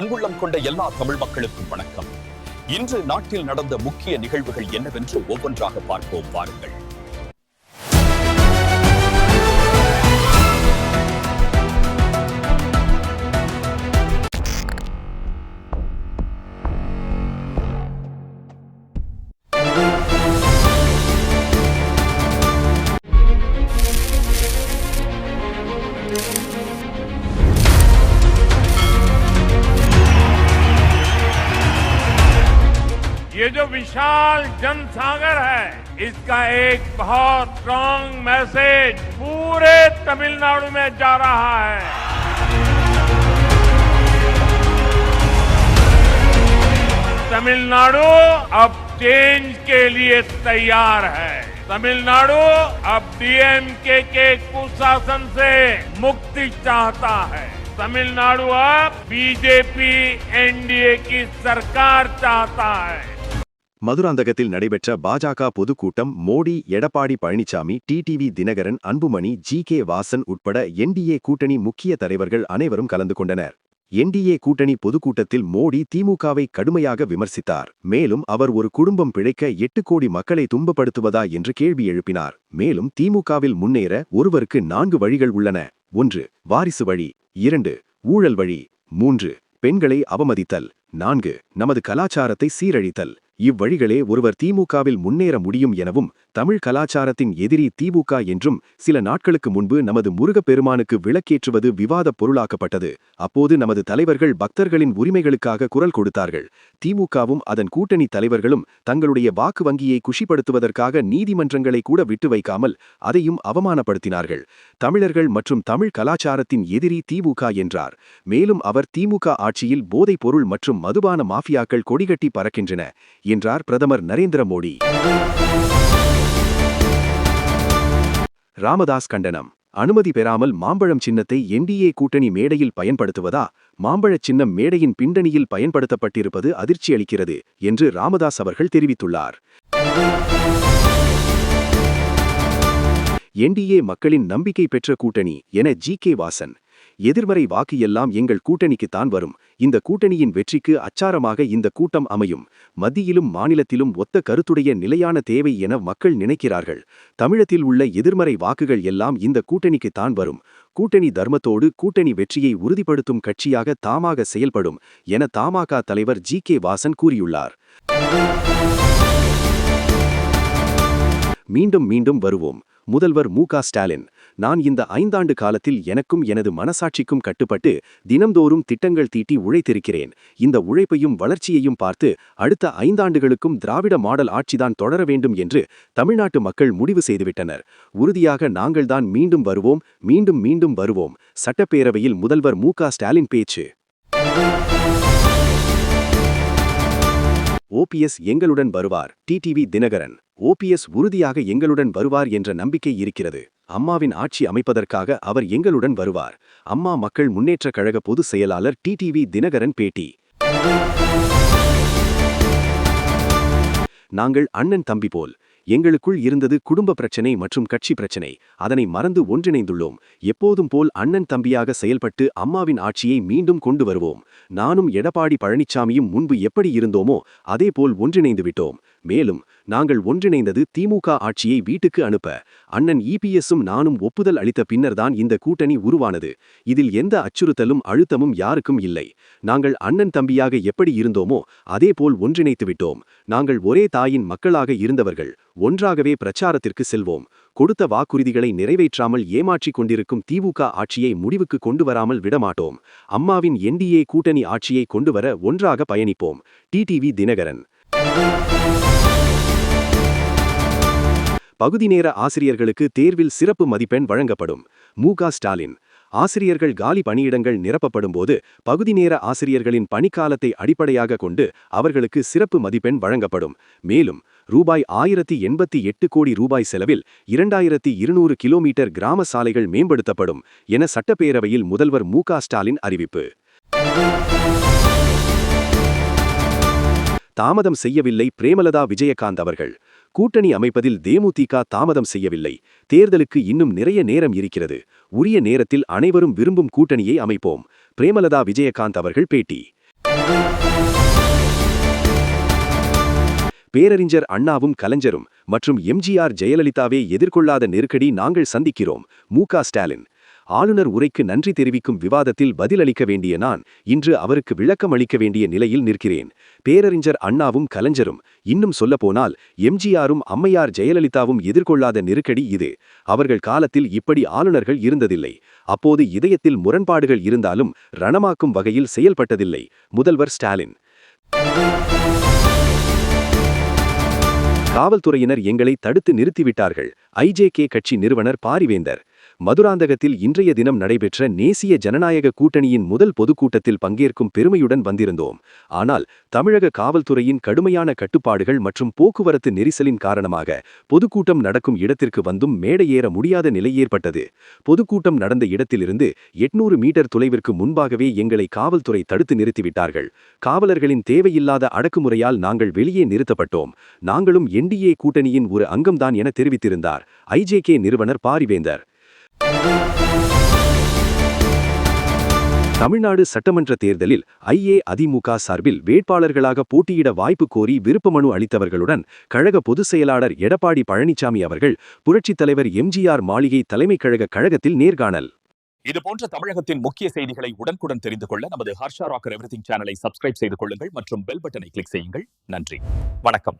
அன்புள்ளம் கொண்ட எல்லா தமிழ் மக்களுக்கும் வணக்கம். இன்று நாட்டில் நடந்த முக்கிய நிகழ்வுகள் என்னவென்று ஒவ்வொன்றாக பார்ப்போம் வாருங்கள் जो विशाल जनसागर है, इसका एक बहुत स्ट्रांग मैसेज पूरे तमिलनाडु में जा रहा है। तमिलनाडु अब चेंज के लिए तैयार है। तमिलनाडु अब डीएमके के कुशासन से मुक्ति चाहता है। तमिलनाडु अब बीजेपी एनडीए की सरकार चाहता है। மதுராந்தகத்தில் நடைபெற்ற பாஜக பொதுக்கூட்டம் Modi Edappadi Palaniswami TTV Dhinakaran Anbumani G K Vasan உட்பட என்டிஏ கூட்டணி முக்கிய தலைவர்கள் அனைவரும் கலந்து கொண்டனர். என்டிஏ கூட்டணி பொதுக்கூட்டத்தில் மோடி திமுகவை கடுமையாக விமர்சித்தார். மேலும் அவர் ஒரு குடும்பம் பிழைக்க எட்டு கோடி மக்களை துன்பப்படுத்துவதா என்று கேள்வி எழுப்பினார். மேலும் திமுகவில் முன்னேற ஒருவருக்கு நான்கு வழிகள் உள்ளன. ஒன்று வாரிசு வழி. இரண்டு ஊழல் வழி. மூன்று பெண்களை அவமதித்தல். நான்கு நமது கலாச்சாரத்தை சீரழித்தல். இவ்வழிகளே ஒருவர் திமுகவில் முன்னேற முடியும் எனவும் தமிழ் கலாச்சாரத்தின் எதிரி திமுக என்றும் சில நாட்களுக்கு முன்பு நமது முருகப்பெருமானுக்கு விளக்கேற்றுவது விவாதப் பொருளாக்கப்பட்டது. அப்போது நமது தலைவர்கள் பக்தர்களின் உரிமைகளுக்காக குரல் கொடுத்தார்கள். திமுகவும் அதன் கூட்டணி தலைவர்களும் தங்களுடைய வாக்கு வங்கியை குஷிப்படுத்துவதற்காக நீதிமன்றங்களை கூட விட்டு வைக்காமல் அதையும் அவமானப்படுத்தினார்கள். தமிழர்கள் மற்றும் தமிழ் கலாச்சாரத்தின் எதிரி திமுக என்றார். மேலும் அவர் திமுக ஆட்சியில் போதைப் பொருள் மற்றும் மதுபான மாஃபியாக்கள் கொடிகட்டி பறக்கின்றன என்றார் பிரதமர் நரேந்திர மோடி. ராமதாஸ் கண்டனம். அனுமதி பெறாமல் மாம்பழம் சின்னத்தை என்டிஏ கூட்டணி மேடையில் பயன்படுத்துவதா? மாம்பழச் சின்னம் மேடையின் பின்னணியில் பயன்படுத்தப்பட்டிருப்பது அதிர்ச்சியளிக்கிறது என்று ராமதாஸ் அவர்கள் தெரிவித்துள்ளார். என்டிஏ மக்களின் நம்பிக்கை பெற்ற கூட்டணி என ஜி வாசன் எதிர்மறை வாக்கு எல்லாம் எங்கள் கூட்டணிக்குத்தான் வரும். இந்த கூட்டணியின் வெற்றிக்கு அச்சாரமாக இந்த கூட்டம் அமையும். மத்தியிலும் மாநிலத்திலும் ஒத்த கருத்துடைய நிலையான தேவை என மக்கள் நினைக்கிறார்கள். தமிழத்தில் உள்ள எதிர்மறை வாக்குகள் எல்லாம் இந்த கூட்டணிக்குத்தான் வரும். கூட்டணி தர்மத்தோடு கூட்டணி வெற்றியை உறுதிப்படுத்தும் கட்சியாக தாமாக செயல்படும் என தமாக தலைவர் ஜி கே வாசன் கூறியுள்ளார். மீண்டும் மீண்டும் வருவோம். முதல்வர் மு க ஸ்டாலின் நான் இந்த ஐந்தாண்டு காலத்தில் எனக்கும் எனது மனசாட்சிக்கும் கட்டுப்பட்டு தினம்தோறும் திட்டங்கள் தீட்டி உழைத்திருக்கிறேன். இந்த உழைப்பையும் வளர்ச்சியையும் பார்த்து அடுத்த ஐந்தாண்டுகளுக்கும் திராவிட மாடல் ஆட்சிதான் தொடர வேண்டும் என்று தமிழ்நாட்டு மக்கள் முடிவு செய்துவிட்டனர். உறுதியாக நாங்கள்தான் மீண்டும் வருவோம் மீண்டும் மீண்டும் வருவோம். சட்டப்பேரவையில் முதல்வர் மு ஸ்டாலின் பேச்சு. ஓபிஎஸ் எங்களுடன் வருவார். டிடிவி தினகரன். ஓபிஎஸ் உறுதியாக எங்களுடன் வருவார் என்ற நம்பிக்கை இருக்கிறது. அம்மாவின் ஆட்சி அமைப்பதற்காக அவர் எங்களுடன் வருவார். அம்மா மக்கள் முன்னேற்றக் கழக பொதுச் செயலாளர் டிடிவி தினகரன் பேட்டி. நாங்கள் அண்ணன் தம்பி போல். எங்களுக்குள் இருந்தது குடும்ப பிரச்சனை மற்றும் கட்சி பிரச்சனை. அதனை மறந்து ஒன்றிணைந்துள்ளோம். எப்போதும் போல் அண்ணன் தம்பியாக செயல்பட்டு அம்மாவின் ஆட்சியை மீண்டும் கொண்டு வருவோம். நானும் எடப்பாடி பழனிசாமியும் முன்பு எப்படி இருந்தோமோ அதேபோல் ஒன்றிணைந்து விட்டோம். மேலும் நாங்கள் ஒன்றிணைந்தது திமுக ஆட்சியை வீட்டுக்கு அனுப்ப. அண்ணன் இபிஎஸும் நானும் ஒப்புதல் அளித்த பின்னர்தான் இந்த கூட்டணி உருவானது. இதில் எந்த அச்சுறுத்தலும் அழுத்தமும் யாருக்கும் இல்லை. நாங்கள் அண்ணன் தம்பியாக எப்படி இருந்தோமோ அதேபோல் ஒன்றிணைத்து விட்டோம். நாங்கள் ஒரே தாயின் மக்களாக இருந்தவர்கள். ஒன்றாகவே பிரச்சாரத்திற்கு செல்வோம். கொடுத்த வாக்குறுதிகளை நிறைவேற்றாமல் ஏமாற்றிக் கொண்டிருக்கும் திமுக ஆட்சியை முடிவுக்கு கொண்டு வராமல் விடமாட்டோம். அம்மாவின் என்டிஏ கூட்டணி ஆட்சியை கொண்டுவர ஒன்றாக பயணிப்போம். டிடிவி தினகரன். பகுதி நேர ஆசிரியர்களுக்கு தேர்வில் சிறப்பு மதிப்பெண் வழங்கப்படும். மு. ஸ்டாலின். ஆசிரியர்கள் காலி பணியிடங்கள் நிரப்பப்படும்போது பகுதி நேர ஆசிரியர்களின் பணிக்காலத்தை அடிப்படையாக கொண்டு அவர்களுக்கு சிறப்பு மதிப்பெண் வழங்கப்படும். மேலும் ரூபாய் ஆயிரத்தி எண்பத்தி எட்டு கோடி ரூபாய் செலவில் இரண்டாயிரத்தி இருநூறு கிலோமீட்டர் கிராம சாலைகள் மேம்படுத்தப்படும் என சட்டப்பேரவையில் முதல்வர் மு. ஸ்டாலின் அறிவிப்பு. தாமதம் செய்யவில்லை பிரேமலதா விஜயகாந்த் அவர்கள். கூட்டணி அமைப்பதில் தேமுதிக தாமதம் செய்யவில்லை. தேர்தலுக்கு இன்னும் நிறைய நேரம் இருக்கிறது. உரிய நேரத்தில் அனைவரும் விரும்பும் கூட்டணியை அமைப்போம். பிரேமலதா விஜயகாந்த் அவர்கள் பேட்டி. பேரறிஞர் அண்ணாவும் கலைஞரும் மற்றும் எம்ஜிஆர் ஜெயலலிதாவே எதிர்கொள்ளாத நெருக்கடி நாங்கள் சந்திக்கிறோம். மு ஸ்டாலின். ஆளுநர் உரைக்கு நன்றி தெரிவிக்கும் விவாதத்தில் பதிலளிக்க வேண்டிய நான் இன்று அவருக்கு விளக்கம் அளிக்க வேண்டிய நிலையில் நிற்கிறேன். பேரறிஞர் அண்ணாவும் கலைஞரும் இன்னும் சொல்லப்போனால் எம்ஜிஆரும் அம்மையார் ஜெயலலிதாவும் எதிர்கொள்ளாத நெருக்கடி இது. அவர்கள் காலத்தில் இப்படி ஆளுநர்கள் இருந்ததில்லை. அப்போது இதயத்தில் முரண்பாடுகள் இருந்தாலும் ரணமாக்கும் வகையில் செயல்பட்டதில்லை. முதல்வர் ஸ்டாலின். காவல்துறையினர் எங்களை தடுத்து நிறுத்திவிட்டார்கள். ஐஜேகே கட்சி நிறுவனர் பாரிவேந்தர் மதுராந்தகத்தில் இன்றைய தினம் நடைபெற்ற நேசிய ஜனநாயக கூட்டணியின் முதல் பொதுக்கூட்டத்தில் பங்கேற்கும் பெருமையுடன் வந்திருந்தோம். ஆனால் தமிழக காவல்துறையின் கடுமையான கட்டுப்பாடுகள் மற்றும் போக்குவரத்து நெரிசலின் காரணமாக பொதுக்கூட்டம் நடக்கும் இடத்திற்கு வந்தும் மேடையேற முடியாத நிலை ஏற்பட்டது. பொதுக்கூட்டம் நடந்த இடத்திலிருந்து எட்நூறு மீட்டர் தொலைவிற்கு முன்பாகவே எங்களை காவல்துறை தடுத்து நிறுத்திவிட்டார்கள். காவலர்களின் தேவையில்லாத அடக்குமுறையால் நாங்கள் வெளியே நிறுத்தப்பட்டோம். நாங்களும் என்டிஏ கூட்டணியின் ஒரு அங்கம்தான் என தெரிவித்திருந்தார். ஐஜேகே நிறுவனர் பாரிவேந்தர். தமிழ்நாடு சட்டமன்ற தேர்தலில் ஐஏ அதிமுக சார்பில் வேட்பாளர்களாக போட்டியிட வாய்ப்பு கோரி விருப்ப மனு அளித்தவர்களுடன் கழக பொதுச் செயலாளர் எடப்பாடி பழனிசாமி அவர்கள் புரட்சித் தலைவர் எம்ஜிஆர் மாளிகை தலைமைக் கழக கழகத்தில் நேர்காணல். இதுபோன்ற தமிழகத்தின் முக்கிய செய்திகளை உடனுக்குடன் தெரிந்து கொள்ள நமது ஹர்ஷா ராக்கர் எவ்ரிதிங் சேனலை சப்ஸ்கிரைப் செய்து கொள்ளுங்கள் மற்றும் பெல் பட்டனை கிளிக் செய்யுங்கள். நன்றி. வணக்கம்.